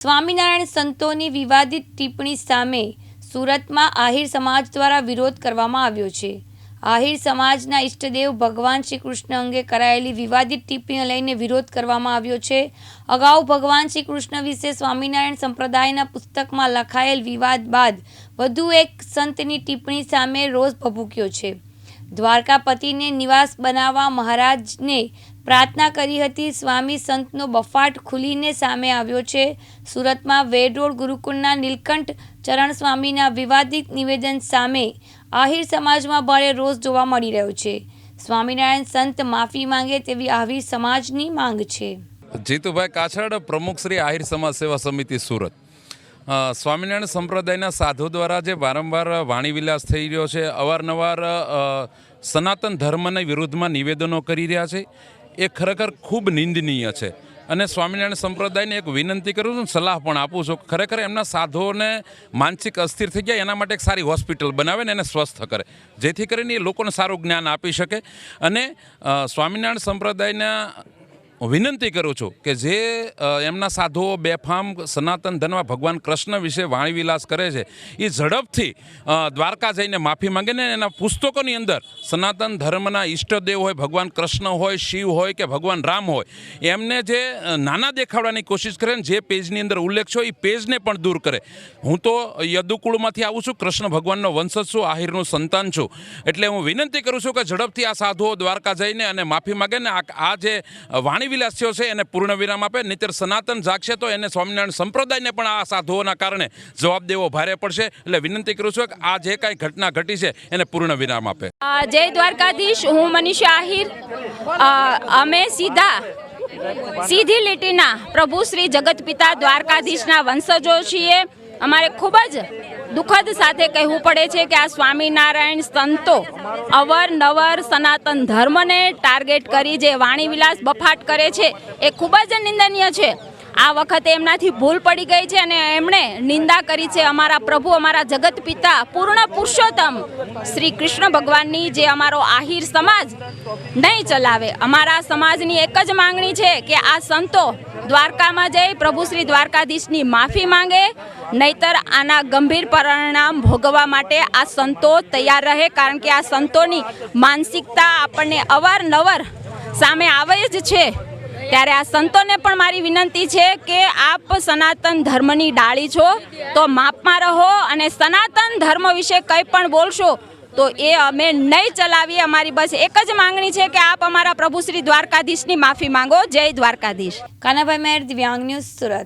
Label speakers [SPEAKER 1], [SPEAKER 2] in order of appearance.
[SPEAKER 1] સ્વામિનારાયણ સંતોની વિવાદિત ટિપ્પણી સામે સુરતમાં આહિર સમાજ દ્વારા વિરોધ કરવામાં આવ્યો છે. આહિર સમાજના ઈષ્ટદેવ ભગવાન શ્રી કૃષ્ણ અંગે કરાયેલી વિવાદિત ટિપ્પણીઓ લઈને વિરોધ કરવામાં આવ્યો છે. અગાઉ ભગવાન શ્રી કૃષ્ણ વિશે સ્વામિનારાયણ સંપ્રદાયના પુસ્તકમાં લખાયેલ વિવાદ બાદ વધુ એક સંતની ટિપ્પણી સામે રોષ ભભૂક્યો છે. દ્વારકાપતિને નિવાસ બનાવવા મહારાજને પ્રાર્થના કરી હતી. સ્વામી સંતનો બફાટ ખુલીને સામે આવ્યો છે. સુરતમાં વેડ ગુરુકુળના નીલકંઠ ચરણ સ્વામીના વિવાદિત નિવેદન સામે આહિર સમાજમાં ભારે રોષ જોવા મળી રહ્યો છે. સ્વામિનારાયણ સંત માફી માંગે તેવી આહિર સમાજની માંગ છે.
[SPEAKER 2] જીતુભાઈ કાછડ, પ્રમુખ શ્રી આહિર સમાજ સેવા સમિતિ, સુરત. સ્વામિનારાયણ સંપ્રદાયના સાધુ દ્વારા જે વારંવાર વાણીવિલાસ થઈ રહ્યો છે, અવારનવાર સનાતન ધર્મના વિરુદ્ધમાં નિવેદનો કરી રહ્યા છે. એ ખરેખર ખૂબ નિંદનીય છે. અને સ્વામિનારાયણ સંપ્રદાયને એક વિનંતી કરું છું, સલાહ પણ આપું છું. ખરેખર એમના સાધુઓને માનસિક અસ્થિર થઈ ગયા, એના માટે એક સારી હોસ્પિટલ બનાવે ને એને સ્વસ્થ કરે. જેથી કરીને એ લોકોને સારું જ્ઞાન આપી શકે. અને સ્વામિનારાયણ સંપ્રદાયના વિનંતી કરું છું કે જે એમના સાધુઓ બેફામ સનાતન ધર્મમાં ભગવાન કૃષ્ણ વિશે વાણી વિલાસ કરે છે, એ ઝડપથી દ્વારકા જઈને માફી માંગે ને એના પુસ્તકોની અંદર સનાતન ધર્મના ઈષ્ટદેવ હોય, ભગવાન કૃષ્ણ હોય, શિવ હોય કે ભગવાન રામ હોય, એમને જે નાના દેખાડવાની કોશિશ કરે ને જે પેજની અંદર ઉલ્લેખ છે એ પેજને પણ દૂર કરે. હું તો યદુકુળમાંથી આવું છું, કૃષ્ણ ભગવાનનો વંશજ છું, આહિરનું સંતાન છું, એટલે હું વિનંતી કરું છું કે ઝડપથી આ સાધુઓ દ્વારકા જઈને અને માફી માગે ને આ જે વાણી વિલાસ્યો છે, એને પૂર્ણ વિરામ આપે. નહીતર સનાતન જાગશે તો એને સ્વામિનારાયણ સંપ્રદાયને પણ આ સાધુઓના કારણે જવાબ દેવો ભારે પડશે. એટલે વિનંતી કરું છું કે આ જે કાંઈ ઘટના ઘટી છે, એને પૂર્ણ વિરામ આપે.
[SPEAKER 3] જય દ્વારકાધીશ, હું મનીષા આહિર. અમે સીધા, સીધી લીટીના પ્રભુ શ્રી જગતપિતા દ્વારકાધીશના વંશજો છીએ. અમારે ખૂબ જ દુઃખદ સાથે કહેવું પડે છે કે આ સ્વામિનારાયણ સંતો અવરનવર સનાતન ધર્મને ટાર્ગેટ કરી જે વાણીવિલાસ બફાટ કરે છે, એ ખૂબ જ નિંદનીય છે. આ વખતે એમનાથી ભૂલ પડી ગઈ છે અને એમણે નિંદા કરી છે અમારા પ્રભુ, અમારા જગત પિતા, પૂર્ણ પુરુષોત્તમ શ્રી કૃષ્ણ ભગવાનની જે અમારો આહિર સમાજ નહીં ચલાવે. અમારા સમાજની એક જ માંગણી છે કે આ સંતો દ્વારકામાં જઈ પ્રભુ શ્રી દ્વારકાધીશની માફી માંગે, નહીતર આના ગંભીર પરિણામ ભોગવવા માટે આ સંતો તૈયાર રહે, કારણ કે આ સંતોની માનસિકતા આપણને અવારનવાર સામે આવે જ છે. ત્યારે આ સંતોને પણ મારી વિનંતી છે કે આપ સનાતન ધર્મની ડાળી છો, તો માપમાં રહો અને સનાતન ધર્મ વિશે કંઈ પણ બોલશો તો એ અમે નહીં ચલાવીએ. અમારી બસ એક જ માંગણી છે કે આપ અમારા પ્રભુ શ્રી દ્વારકાધીશની માફી માંગો. જય દ્વારકાધીશ.
[SPEAKER 1] કાનાભાઈ મેર દિવ્યાંગ ન્યૂઝ સુરત.